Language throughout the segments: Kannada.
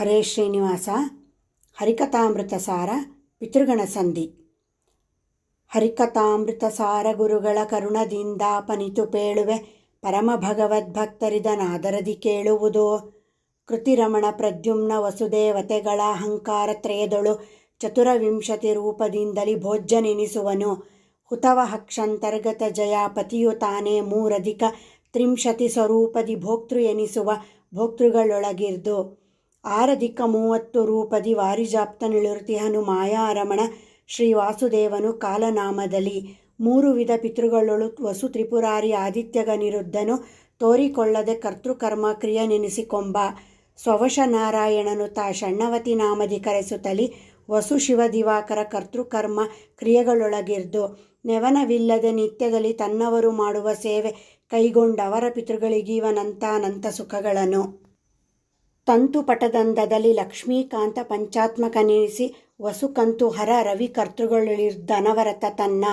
ಹರೇ ಶ್ರೀನಿವಾಸ, ಹರಿಕಥಾಮೃತ ಸಾರ, ಪಿತೃಗಣ ಸಂಧಿ. ಹರಿಕಥಾಮೃತ ಸಾರ ಗುರುಗಳ ಕರುಣದಿಂದಾಪನಿತು ಪೇಳುವೆ ಪರಮ ಭಗವದ್ಭಕ್ತರಿದನಾದರದಿ ಕೇಳುವುದು? ಕೃತಿರಮಣ ಪ್ರದ್ಯುಮ್ನ ವಸುದೇವತೆಗಳ ಅಹಂಕಾರ ತ್ರಯದೊಳು ಚತುರವಿಂಶತಿ ರೂಪದಿಂದಲಿ ಭೋಜ್ಯನೆನಿಸುವನು. ಹುತವ ಹಕ್ಷಂತರ್ಗತ ಜಯ ಪತಿಯು ತಾನೇ ಮೂರಧಿಕ ತ್ರಿಂಶತಿ ಸ್ವರೂಪದಿ ಭೋಕ್ತೃ ಎನಿಸುವ ಭೋಕ್ತೃಗಳೊಳಗಿರ್ದು. ಆರಧಿಕ ಮೂವತ್ತು ರೂಪದಿ ವಾರಿಜಾಪ್ತನಿಳುರ್ತಿಹನು ಮಾಯಾರಮಣ ಶ್ರೀ ವಾಸುದೇವನು ಕಾಲನಾಮದಲ್ಲಿ. ಮೂರು ವಿಧ ಪಿತೃಗಳೊಳು ವಸು ತ್ರಿಪುರಾರಿ ಆದಿತ್ಯಗನಿರುದ್ಧನು ತೋರಿಕೊಳ್ಳದೆ ಕರ್ತೃಕರ್ಮ ಕ್ರಿಯ ನೆನೆಸಿಕೊಂಬ. ಸ್ವವಶ ನಾರಾಯಣನು ತಾ ಷಣ್ಣವತಿ ನಾಮದಿ ಕರೆಸುತ್ತಲಿ, ವಸು ಶಿವ ದಿವಾಕರ ಕರ್ತೃಕರ್ಮ ಕ್ರಿಯೆಗಳೊಳಗಿರ್ದು. ನೆವನವಿಲ್ಲದೆ ನಿತ್ಯದಲ್ಲಿ ತನ್ನವರು ಮಾಡುವ ಸೇವೆ ಕೈಗೊಂಡವರ ಪಿತೃಗಳಿಗೀವನಂತಾನಂತ ಸುಖಗಳನ್ನು. ತಂತು ಪಟದಂದದಲ್ಲಿ ಲಕ್ಷ್ಮೀಕಾಂತ ಪಂಚಾತ್ಮಕನೆನಿಸಿ ವಸುಕಂತು ಹರ ರವಿ ಕರ್ತೃಗಳಿರ್ದನವರತ ತನ್ನ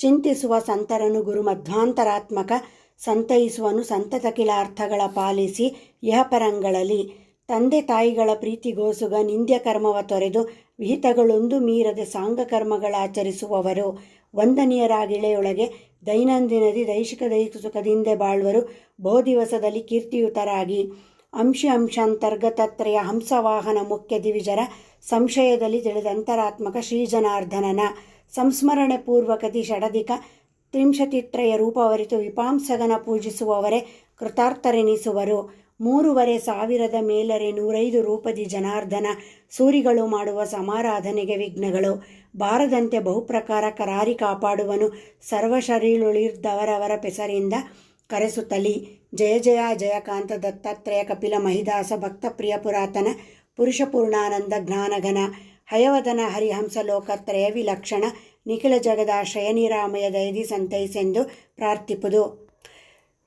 ಚಿಂತಿಸುವ ಸಂತರನು ಗುರು ಮಧ್ವಾಂತರಾತ್ಮಕ ಸಂತೈಸುವನು ಸಂತತ ಕಿಲಾರ್ಥಗಳ ಪಾಲಿಸಿ ಯಹಪರಂಗಳಲ್ಲಿ ತಂದೆ ತಾಯಿಗಳ ಪ್ರೀತಿಗೋಸುಗ ನಿಂದ್ಯ ಕರ್ಮವ ತೊರೆದು ವಿಹಿತಗಳೊಂದು ಮೀರದೆ ಸಾಂಗ ಕರ್ಮಗಳಾಚರಿಸುವವರು. ವಂದನೀಯರಾಗಿಳೆಯೊಳಗೆ ದೈನಂದಿನದಿ ದೈಶಿಕ ದೈಹಿಕ ಸುಖದಿಂದೆ ಬಾಳುವರು. ಬಹುದಿವಸದಲ್ಲಿ ಕೀರ್ತಿಯುತರಾಗಿ ಅಂಶಿ ಅಂಶಾಂತರ್ಗತತ್ರಯ ಹಂಸವಾಹನ ಮುಖ್ಯ ದಿವಿಜರ ಸಂಶಯದಲ್ಲಿ ತಿಳಿದ ಅಂತರಾತ್ಮಕ ಶ್ರೀಜನಾರ್ಧನನ ಸಂಸ್ಮರಣೆ ಪೂರ್ವಕತಿ ಷಡಧಿಕ ತ್ರಿಂಶತಿತ್ರಯ ರೂಪವರಿತು ವಿಪಾಂಸಗನ ಪೂಜಿಸುವವರೇ ಕೃತಾರ್ಥರೆನಿಸುವರು. ಮೂರುವರೆ ಸಾವಿರದ ಮೇಲರೆ ನೂರೈದು ರೂಪದಿ ಜನಾರ್ದನ ಸೂರಿಗಳು ಮಾಡುವ ಸಮಾರಾಧನೆಗೆ ವಿಘ್ನಗಳು. ಬಾರದಂತೆ ಬಹುಪ್ರಕಾರ ಕರಾರಿ ಕಾಪಾಡುವನು. ಸರ್ವಶರೀಳುಳಿರ್ದವರವರ ಪೆಸರಿಂದ ಕರೆಸುತ್ತಲಿ ಜಯ ಜಯ ಜಯಕಾಂತ ದತ್ತಾತ್ರೇಯ ಕಪಿಲ ಮಹಿದಾಸ ಭಕ್ತಪ್ರಿಯ ಪುರಾತನ ಪುರುಷಪೂರ್ಣಾನಂದ ಜ್ಞಾನಘನ ಹಯವದನ ಹರಿಹಂಸ ಲೋಕತ್ರಯ ವಿಲಕ್ಷಣ ನಿಖಿಲ ಜಗದಾಶ್ರಯ ನಿರಾಮಯ ದಯದಿ ಸಂತೈಸೆಂದು ಪ್ರಾರ್ಥಿಪುದು.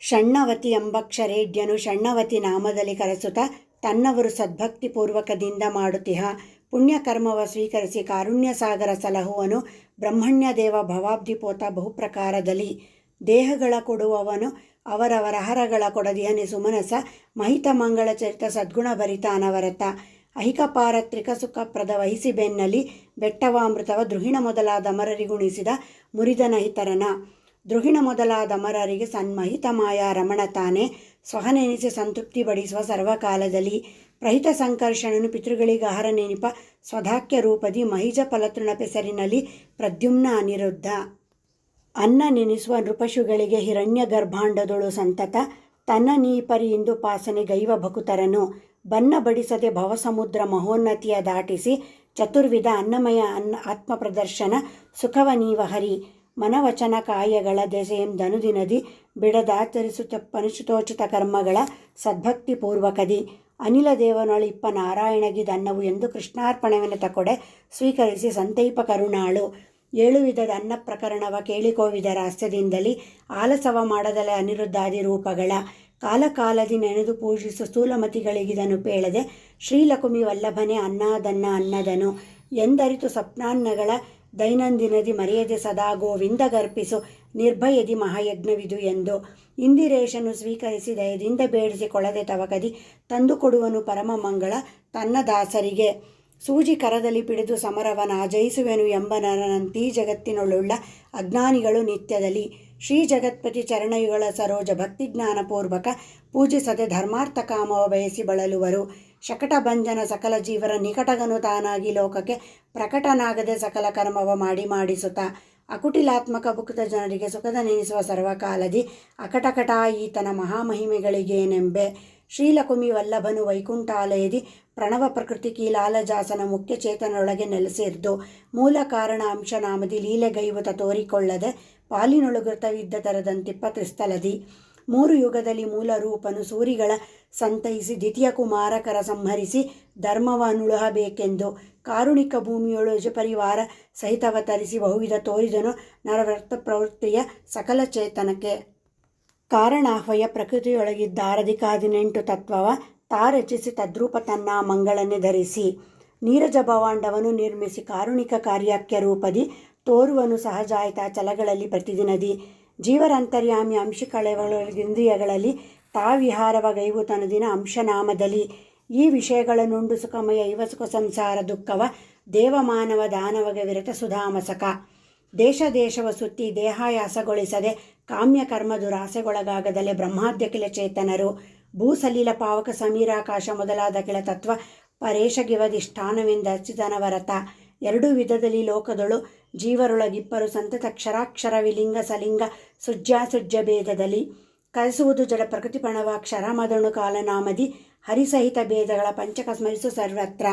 ಷಣ್ಣವತಿ ಎಂಬಕ್ಷರೇಡ್ಯನು ಷಣ್ಣವತಿ ನಾಮದಲ್ಲಿ ಕರೆಸುತ್ತ ತನ್ನವರು ಸದ್ಭಕ್ತಿಪೂರ್ವಕದಿಂದ ಮಾಡುತ್ತಿಹ ಪುಣ್ಯಕರ್ಮವ ಸ್ವೀಕರಿಸಿ ಕಾರುಣ್ಯ ಸಾಗರ ಸಲಹುವನು ಬ್ರಹ್ಮಣ್ಯ ದೇವ ಭವಾಬ್ಧಿಪೋತ ಬಹುಪ್ರಕಾರದಲ್ಲಿ. ದೇಹಗಳ ಕೊಡುವವನು ಅವರವರ ಹರಗಳ ಕೊಡದಿಯನೆ ಸುಮನಸ ಮಹಿತ ಮಂಗಳ ಚರಿತ ಸದ್ಗುಣ ಭರಿತ ಅನವರತ ಅಹಿಕ ಪಾರತ್ರಿಕ ಸುಖಪ್ರದ ವಹಿಸಿ ಬೆನ್ನಲಿ ಬೆಟ್ಟವಾಮೃತವ ದ್ರುಹಿಣ ಮೊದಲಾದ ಮರರಿಗುಣಿಸಿದ ಮುರಿದನ ಹಿತರನ. ದ್ರುಹಿಣ ಮೊದಲಾದ ಮರರಿಗೆ ಸನ್ಮಹಿತ ಮಾಯಾ ರಮಣ ತಾನೆ. ಸ್ವಹನೆನಿಸಿ ಸಂತೃಪ್ತಿ ಬಡಿಸುವ ಸರ್ವಕಾಲದಲ್ಲಿ. ಪ್ರಹಿತ ಸಂಕರ್ಷಣನು ಪಿತೃಗಳಿಗೆ ಆಹಾರ ನೆನಪ ಸ್ವಧಾಕ್ಯ ರೂಪದಿ ಮಹಿಜ ಫಲತೃಣ ಪೆಸರಿನಲ್ಲಿ ಪ್ರದ್ಯುಮ್ನ ಅನಿರುದ್ಧ. ಅನ್ನ ನೆನೆಸುವ ನೃಪಶುಗಳಿಗೆ ಹಿರಣ್ಯ ಗರ್ಭಾಂಡದೊಳು ಸಂತತ, ತನ್ನ ನೀಪರಿಯಿಂದ ಪಾಸನೆ ಗೈವ ಭಕುತರನು. ಬನ್ನ ಬಡಿಸದೆ ಭವಸಮುದ್ರ ಮಹೋನ್ನತಿಯ ದಾಟಿಸಿ ಚತುರ್ವಿಧ ಅನ್ನಮಯ ಅನ್ನ ಆತ್ಮ ಪ್ರದರ್ಶನ ಸುಖವ ನೀವ ಹರಿ. ಮನವಚನ ಕಾಯಗಳ ದೆಸೆಯಂ ಧನುದಿನದಿ ಬಿಡದಾಚರಿಸುತ್ತಪ್ಪನಿಸುತೋಚಿತ ಕರ್ಮಗಳ ಸದ್ಭಕ್ತಿ ಪೂರ್ವಕದಿ. ಅನಿಲ ದೇವನೊಳಿಪ್ಪ ನಾರಾಯಣಗಿ ದನ್ನವು ಎಂದು ಕೃಷ್ಣಾರ್ಪಣೆಯನ್ನು ತಕೊಡೆ ಸ್ವೀಕರಿಸಿ ಸಂತೈಪ ಕರುಣಾಳು. ಏಳು ವಿಧದ ಅನ್ನ ಪ್ರಕರಣವ ಕೇಳಿಕೋವಿದರ ರಾಸ್ಯದಿಂದಲಿ ಆಲಸವ ಮಾಡದಲೆ ಅನಿರುದ್ಧಾದಿ ರೂಪಗಳ ಕಾಲಕಾಲದಿ ನೆನೆದು ಪೂಜಿಸು ಸ್ಥೂಲಮತಿಗಳಿಗಿದನು ಪೇಳದೆ ಶ್ರೀಲಕುಮಿ ವಲ್ಲಭನೆ ಅನ್ನದನ್ನ ಅನ್ನದನು ಎಂದರಿತು ಸ್ವಪ್ನಾನ್ನಗಳ ದೈನಂದಿನದಿ ಮರೆಯದೆ ಸದಾ ಗೋವಿಂದ ಗರ್ಪಿಸು ನಿರ್ಭಯದಿ ಮಹಾಯಜ್ಞವಿದು ಎಂದು ಇಂದಿರೇಶನು ಸ್ವೀಕರಿಸಿ ದಯದಿಂದ ಬೇಡಿಸಿ ಕೊಳದೆ ತವಕದಿ ತಂದುಕೊಡುವನು ಪರಮ ಮಂಗಳ ತನ್ನ ದಾಸರಿಗೆ. ಸೂಜಿ ಕರದಲ್ಲಿ ಪಿಡಿದು ಸಮರವನ ಜಯಿಸುವೆನು ಎಂಬ ನರನಂತಿ ಜಗತ್ತಿನೊಳುಳ್ಳ ಅಜ್ಞಾನಿಗಳು ನಿತ್ಯದಲ್ಲಿ. ಶ್ರೀ ಜಗತ್ಪತಿ ಚರಣಯುಗಳ ಸರೋಜ ಭಕ್ತಿಜ್ಞಾನಪೂರ್ವಕ ಪೂಜಿಸದೆ ಧರ್ಮಾರ್ಥ ಕಾಮವ ಬಯಸಿ ಬಳಲುವರು. ಶಕಟ ಭಂಜನ ಸಕಲ ಜೀವರ ನಿಕಟಗನು ತಾನಾಗಿ ಲೋಕಕ್ಕೆ ಪ್ರಕಟನಾಗದೆ ಸಕಲ ಕರ್ಮವ ಮಾಡಿ ಮಾಡಿಸುತ್ತ. ಅಕುಟಿಲಾತ್ಮಕ ಭುಕ್ತ ಜನರಿಗೆ ಸುಖದ ನೆನೆಸುವ ಸರ್ವಕಾಲದಿ ಅಕಟಕಟ ಈತನ ಮಹಾಮಹಿಮೆಗಳಿಗೇನೆಂಬೆ. ಶ್ರೀಲಕುಮಿ ವಲ್ಲಭನು ವೈಕುಂಠಾಲಯದಿ ಪ್ರಣವ ಪ್ರಕೃತಿ ಕೀಲಾಲಜಾಸನ ಮುಖ್ಯ ಚೇತನೊಳಗೆ ನೆಲೆಸಿರ್ದು ಮೂಲ ಕಾರಣ ಅಂಶ ನಾಮದಿ ಲೀಲೆಗೈವತ ತೋರಿಕೊಳ್ಳದೆ ಪಾಲಿನೊಳಗೃತವಿದ್ದ ತರದಂತಿಪ್ಪ ತ್ರಿಸ್ತಲದಿ ಮೂರು ಯುಗದಲ್ಲಿ ಮೂಲ ರೂಪನು ಸೂರಿಗಳ ಸಂತೈಸಿ ದ್ವಿತೀಯ ಕುಮಾರಕರ ಸಂಹರಿಸಿ ಧರ್ಮವನ್ನುಳುಹಬೇಕೆಂದು ಕಾರುಣಿಕ ಭೂಮಿಯೊಳು ಯಜಪರಿವಾರ ಸಹಿತವತರಿಸಿ ಬಹುವಿಧ ತೋರಿದನು ನರವ್ರತ ಪ್ರವೃತ್ತಿಯ ಸಕಲ ಚೇತನಕ್ಕೆ. ಕಾರಣಾಹ್ವಯ ಪ್ರಕೃತಿಯೊಳಗಿದ್ದ ಆರಧಿಕ ಹದಿನೆಂಟು ತತ್ವವ ತಾ ರಚಿಸಿ ತದ್ರೂಪ ತನ್ನ ಮಂಗಳನ್ನೇ ಧರಿಸಿ, ನೀರಜ ಭವಾಂಡವನ್ನು ನಿರ್ಮಿಸಿ ಕಾರುಣಿಕ ಕಾರ್ಯಕ್ಕೆ ರೂಪದಿ ತೋರುವನು ಸಹಜಾಯಿತ ಚಲಗಳಲ್ಲಿ ಪ್ರತಿದಿನದಿ. ಜೀವರಂತರ್ಯಾಮಿ ಅಂಶಕಳೆಗಳೊಳಗಿಂದ್ರಿಯಗಳಲ್ಲಿ ತಾ ವಿಹಾರವ ಗೈವು ತನದಿನ ಅಂಶನಾಮದಲ್ಲಿ ಈ ವಿಷಯಗಳನ್ನುಂಡು ಸುಖಮಯ ಇವ ಸುಖ ಸಂಸಾರ ದುಃಖವ, ದೇವಮಾನವ ದಾನವಗೆ ವಿರತ ಸುಧಾಮಸಕ. ದೇಶ ದೇಶವ ಸುತ್ತಿ ದೇಹಾಯಾಸಗೊಳಿಸದೆ ಕಾಮ್ಯ ಕರ್ಮ ದುರಾಸೆಗೊಳಗಾಗದಲೆ ಬ್ರಹ್ಮಾದ್ಯಕಿಲ ಚೇತನರು. ಭೂಸಲೀಲ ಪಾವಕ ಸಮೀರಾಕಾಶ ಮೊದಲಾದ ಕೆಳ ತತ್ವ ಪರೇಶಗಿವದಿಷ್ಠಾನವೆಂದ ಅಚ್ಯುತನವರತ. ಎರಡೂ ವಿಧದಲ್ಲಿ ಲೋಕದೊಳು ಜೀವರೊಳಗಿಪ್ಪರು ಸಂತತ ಕ್ಷರಾಕ್ಷರ ವಿಲಿಂಗ ಸಲಿಂಗ ಸುಜ್ಜಾಸುಜ್ಜ ಭೇದದಲ್ಲಿ. ಕಲಿಸುವುದು ಜಡ ಪ್ರಕೃತಿಪಣವ ಕ್ಷರಮದಣು ಕಾಲನಾಮದಿ ಹರಿಸಹಿತ ಭೇದಗಳ ಪಂಚಕ ಸ್ಮರಿಸು ಸರ್ವತ್ರ.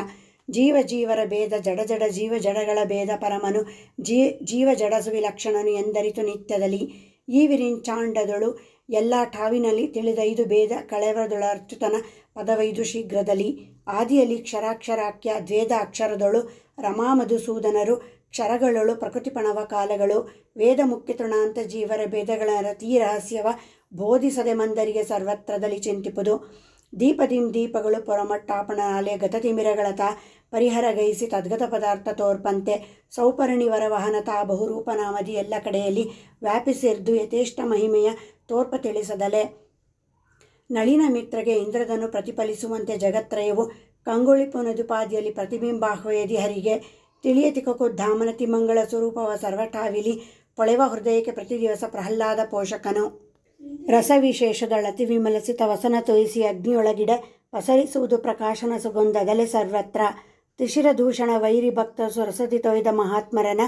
ಜೀವ ಜೀವರ ಭೇದ ಜಡ ಜಡ ಜೀವ ಜಡಗಳ ಭೇದ ಪರಮನು ಜೀ ಜೀವ ಜಡಸುವಿ ವಿಲಕ್ಷಣನು ಎಂದರಿತು ನಿತ್ಯದಲ್ಲಿ. ಈ ವಿರಿಂಚಾಂಡದಳು ಎಲ್ಲ ಠಾವಿನಲ್ಲಿ ತಿಳಿದೈದು ಭೇದ ಕಳೆವರದೊಳ ಅರ್ಚುತನ ಪದವೈದು ಶೀಘ್ರದಲ್ಲಿ. ಆದಿಯಲ್ಲಿ ಕ್ಷರಾಕ್ಷರಾಖ್ಯ, ದ್ವೇದ ಅಕ್ಷರದೊಳು ರಮಾ ಮಧುಸೂದನರು ಕ್ಷರಗಳೊಳು ಪ್ರಕೃತಿಪಣವ ಕಾಲಗಳು, ವೇದ ಮುಖ್ಯ ತೃಣಾಂತ ಜೀವರ ಭೇದಗಳ ರತಿ ರಹಸ್ಯವ ಬೋಧಿಸದೆ ಮಂದರಿಗೆ ಸರ್ವತ್ರದಲ್ಲಿ ಚಿಂತಿಪುದು. ದೀಪದಿಂ ದೀಪಗಳು ಪೊರಮಟ್ಟಾಪಣಾಲೆ ಗತತಿಮಿರಗಳತ ಪರಿಹರಗೈಸಿ ತದ್ಗತ ಪದಾರ್ಥ ತೋರ್ಪಂತೆ, ಸೌಪರ್ಣಿವರ ವಹನತಾ ಬಹುರೂಪನಾಮದಿ ಎಲ್ಲ ಕಡೆಯಲ್ಲಿ ವ್ಯಾಪಿಸಿರ್ದು ಯಥೇಷ್ಟ ಮಹಿಮೆಯ ತೋರ್ಪ ತಿಳಿಸದಲೆ. ನಳಿನ ಮಿತ್ರಗೆ ಇಂದ್ರದನ್ನು ಪ್ರತಿಫಲಿಸುವಂತೆ ಜಗತ್ರಯವು ಕಂಗೊಳಿಪು ನದುಪಾದಿಯಲ್ಲಿ ಪ್ರತಿಬಿಂಬಾಹ್ವಯದಿ ಹರಿಗೆ ತಿಳಿಯತಿಕಕು ಧಾಮನ ಮಂಗಳ ಸ್ವರೂಪವ ಸರ್ವಠಾವಿಲಿ ಪೊಳೆವ ಹೃದಯಕ್ಕೆ ಪ್ರತಿ ದಿವಸ ಪ್ರಹ್ಲಾದ ಪೋಷಕನು. ರಸವಿಶೇಷದಳತಿ ವಿಮಲಸಿತ ವಸನ ತೋಯಿಸಿ ಅಗ್ನಿಯೊಳಗಿಡ ಪಸರಿಸುವುದು ಪ್ರಕಾಶನ ಸುಗಂಧದಲೆ ಸರ್ವತ್ರ. ತ್ರಿಶಿರ ದೂಷಣ ವೈರಿ ಭಕ್ತ ಸುರಸತಿ ತೊಯ್ದ ಮಹಾತ್ಮರನ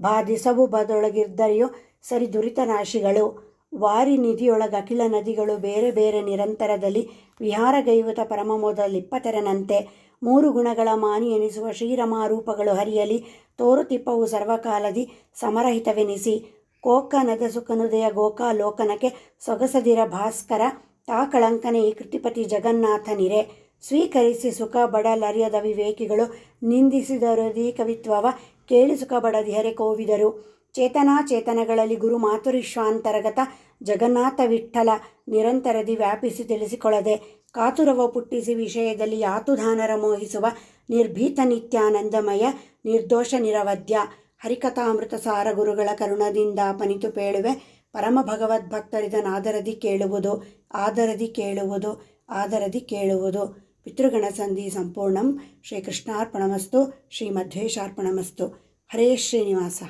ಬಾಧಿಸವು ಬದೊಳಗಿದ್ದರೆಯೋ ಸರಿ ದುರಿತ ರಾಶಿಗಳು ವಾರಿ ನಿಧಿಯೊಳಗ ಅಖಿಲ ನದಿಗಳು ಬೇರೆ ಬೇರೆ ನಿರಂತರದಲ್ಲಿ ವಿಹಾರಗೈವತ ಪರಮ ಮೊದಲಿಪ್ಪತೆರನಂತೆ ಮೂರು ಗುಣಗಳ ಮಾನಿ ಎನಿಸುವ ಶ್ರೀರಮಾರೂಪಗಳು ಹರಿಯಲಿ, ತೋರುತಿಪ್ಪವು ಸರ್ವಕಾಲದಿ ಸಮರಹಿತವೆನಿಸಿ. ಕೋಕ ನದಸುಕನುದಯ ಗೋಕಾ ಲೋಕನಕ್ಕೆ ಸೊಗಸದಿರ ಭಾಸ್ಕರ ತಾ ಕಳಂಕನೆ ಈ ಕೃತಿಪತಿ ಜಗನ್ನಾಥನಿರೆ. ಸ್ವೀಕರಿಸಿ ಸುಖ ಬಡಲರಿಯದ ವಿವೇಕಿಗಳು ನಿಂದಿಸಿದರದಿ ಕವಿತ್ವವ ಕೇಳಿ ಸುಖ ಬಡದಿಹರೆ ಕೋವಿದರು. ಚೇತನಾಚೇತನಗಳಲ್ಲಿ ಗುರು ಮಾತುರಿಶ್ವಾಂತರಗತ ಜಗನ್ನಾಥ ವಿಠ್ಠಲ ನಿರಂತರದಿ ವ್ಯಾಪಿಸಿ ತಿಳಿಸಿಕೊಳ್ಳದೆ ಕಾತುರವ ಪುಟ್ಟಿಸಿ ವಿಷಯದಲ್ಲಿ ಯಾತುಧಾನರ ಮೋಹಿಸುವ ನಿರ್ಭೀತ ನಿತ್ಯಾನಂದಮಯ ನಿರ್ದೋಷ ನಿರವದ್ಯ ಹರಿಕಥಾಮೃತ ಸಾರ ಗುರುಗಳ ಕರುಣದಿಂದ ಪನಿತು ಪೇಳುವೆ ಪರಮ ಭಗವದ್ಭಕ್ತರಿದನಾದರದಿ ಕೇಳುವುದು, ಆದರದಿ ಕೇಳುವುದು ಆದರದಿ ಕೇಳುವುದು. ಪಿತೃಗಣ ಸಂಧಿ ಸಂಪೂರ್ಣಂ ಶ್ರೀಕೃಷ್ಣಾರ್ಪಣಮಸ್ತು ಶ್ರೀಮಧ್ವೇಶಾರ್ಪಣಮಸ್ತು ಹರೇ ಶ್ರೀನಿವಾಸ.